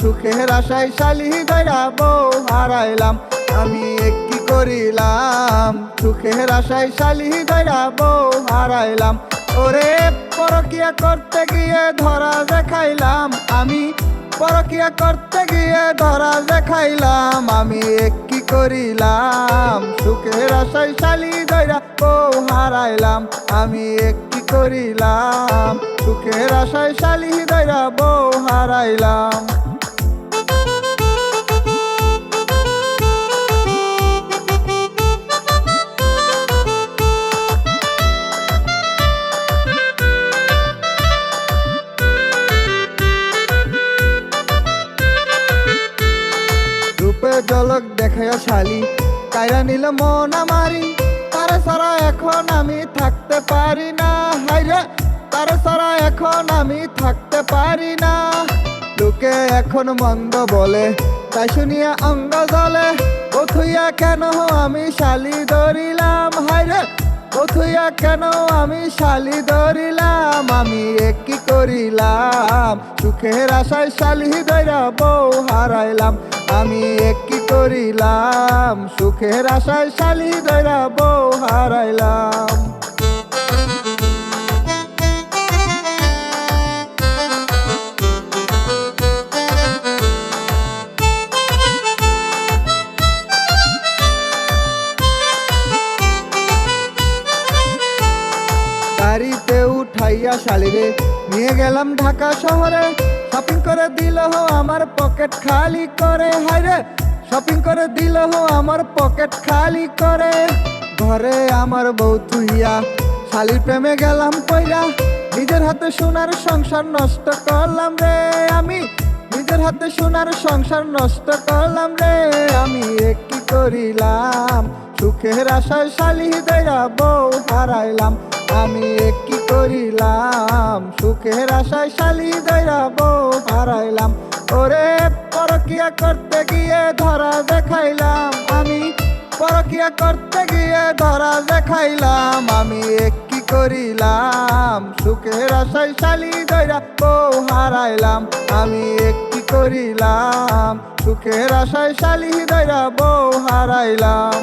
সুখের আশায় শালি দৈরা বউ হারাইলাম। আমি একটি করিলাম? সুখের আশায় শালি দৈরা বউ হারাইলাম। ওরে পরকিয়া করতে গিয়ে ধরা দেখাইলাম। আমি পরকিয়া করতে গিয়ে ধরা দেখাইলাম। আমি একটি করিলাম? সুখের আশায় শালি দৈরা বউ হারাইলাম। আমি একটি করিলাম সুখের আশায় শালি দৈরা বউ হারাইলাম। জলক দেখাইয়া শালি কায়রা নিল মন আমারি। তারে সারা এখন আমি থাকতে পারি না। হাইরে তারে সারা এখন আমি থাকতে পারি না। লোকে এখন মন্দ বলে, তাই শুনিয়া অঙ্গ জলে অথুইয়া কেন আমি শালি ধরিলাম? হাইরে অথুইয়া কেন আমি শালি ধরিলাম? আমি একই করিলাম? সুখের আশায় শালি ধরা বউ হারাইলাম। আমি একই করিলাম, সুখের আশায় শালি ধরা বউ হারাইলাম। উঠাইয়া শালিরে নিয়ে গেলাম ঢাকা শহরে। শপিং করে দিল আমার পকেট খালি করে। হাইরে শপিং করে দিল হো আমার পকেট খালি করে। ঘরে আমার বউ তুইয়া শালির প্রেমে গেলাম কইরা। নিজের হাতে সোনার সংসার নষ্ট করলাম রে আমি। নিজের হাতে সোনার সংসার নষ্ট করলাম রে আমি। একই করিলাম? সুখের আশায় শালি দৈরা বউ হারাইলাম। আমি একই করিলাম? সুখের আশায় শালি দৈরা বউ হারাইলাম। ওরে পরকিয়া করতে গিয়ে ধরা দেখাইলাম আমি। পরকিয়া করতে গিয়ে ধরা দেখাইলাম আমি। একই করিলাম? সুখের আশায় শালি দৈরা বউ হারাইলাম আমি। একই করিলাম? সুখের আশায় শালি দৈরা বউ হারাইলাম।